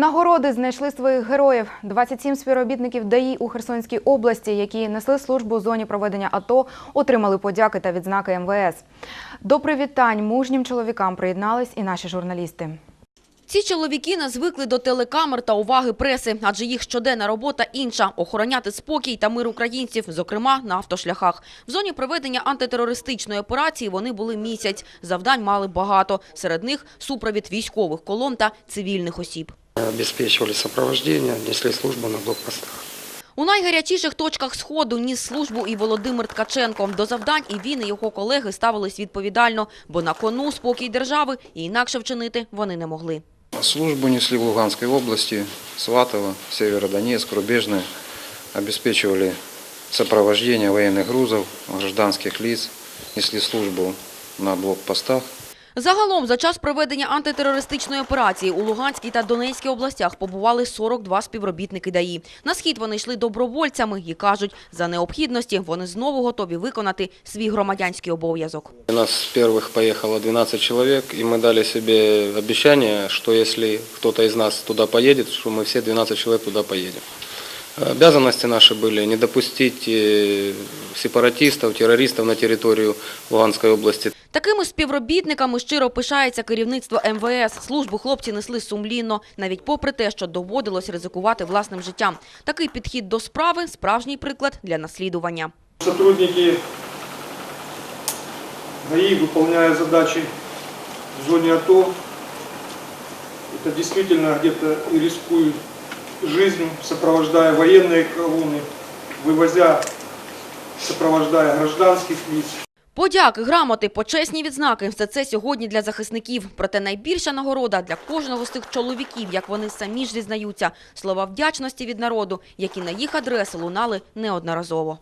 Нагороди знайшли своїх героїв. 27 співробітників ДАІ у Херсонській області, які несли службу у зоні проведення АТО, отримали подяки та відзнаки МВС. До привітань мужнім чоловікам приєднались і наші журналісти. Ці чоловіки не звикли до телекамер та уваги преси, адже їх щоденна робота інша – охороняти спокій та мир українців, зокрема на автошляхах. В зоні проведення антитерористичної операції вони були місяць. Завдань мали багато. Серед них – супровід військових колон та цивільних осіб. Обеспечивали сопровождение, несли службу на блокпостах. У найгарячіших точках Сходу ніс службу і Володимир Ткаченко. До завдань і він, і його колеги ставились відповідально, бо на кону спокій держави і інакше вчинити вони не могли. Службу несли в Луганской области, Сватово, Северодонецк, Рубежное. Обеспечивали сопровождение военных грузов, гражданских лиц, несли службу на блокпостах. Загалом за час проведення антитерористичної операції у Луганській та Донецькій областях побували 42 співробітники ДАІ. На схід вони йшли добровольцями і кажуть, за необхідності вони знову готові виконати свій громадянський обов'язок. У нас с первых поехало 12 человек, и мы дали себе обещание, что если кто-то из нас туда поедет, что мы все 12 человек туда поедем. Обязанности наши были не допустить э, сепаратистов, террористов на территорию Луганской области. Такими співробітниками щиро пишається керівництво МВС. Службу хлопці несли сумлінно, навіть попри те, що доводилось ризикувати власним життям. Такий підхід до справи – справжній приклад для наслідування. Сотрудники ГАИ, выполняя задачи в зоне АТО, это действительно где-то и рискуют жизнью, сопровождая военные колонны, вывозя, сопровождая гражданских лиц. Подяки, грамоти, почесні відзнаки – все це сьогодні для захисників. Проте найбільша нагорода для кожного з тих чоловіків, як вони самі ж зізнаються. Слова вдячності від народу, які на їх адресу лунали неодноразово.